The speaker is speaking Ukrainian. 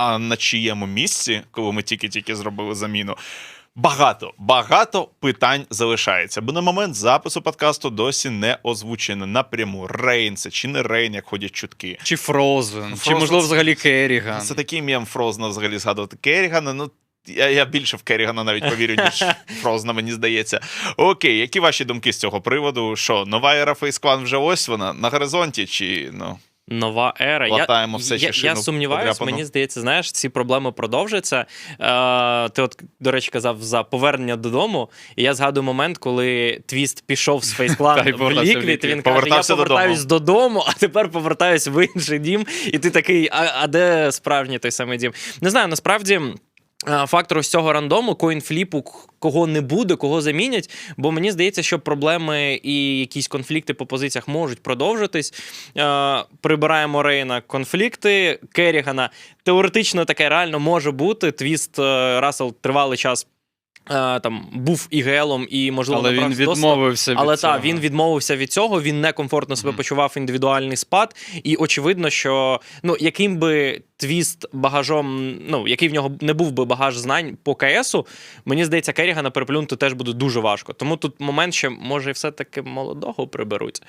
а на чиєму місці, коли ми тільки-тільки зробили заміну. Багато, багато питань залишається, бо на момент запису подкасту досі не озвучено напряму Рейн це чи не Рейн, як ходять чутки. Чи Фрозен, чи можливо взагалі Керріган. Це такий мєм Фрозна взагалі згадувати Керрігана. Ну я, я більше в Керрігана навіть повірю, ніж Фрозна, мені здається. Окей, які ваші думки з цього приводу? Що нова ера Фейскван вже ось вона на горизонті, чи ну Нова ера. Латаємо я, все я, я сумніваюся, подряпану. мені здається, знаєш, ці проблеми продовжаться. Е, ти, от, до речі, казав за повернення додому. І я згадую момент, коли твіст пішов з фейсклан в ліквід. Ліквід. Він каже: Я повертаюсь додому. а тепер повертаюсь в інший дім. І ти такий, а, а де справжній той самий дім? Не знаю, насправді. Е, Фактор ось цього рандому, коінфліпу, кого не буде, кого замінять. Бо мені здається, що проблеми і якісь конфлікти по позиціях можуть продовжитись. Е, прибираємо Рейна конфлікти Керігана. Теоретично таке реально може бути. Твіст е, Рассел тривалий час. Е, Там був ігелом і можливо Але він відмовився від Але цього. так, він відмовився від цього. Він некомфортно себе Мгм. почував індивідуальний спад. І очевидно, що ну яким би твіст багажом, ну який в нього не був би багаж знань по КСу, мені здається, Керрігана переплюнути теж буде дуже важко. Тому тут момент, що може все таки молодого приберуть.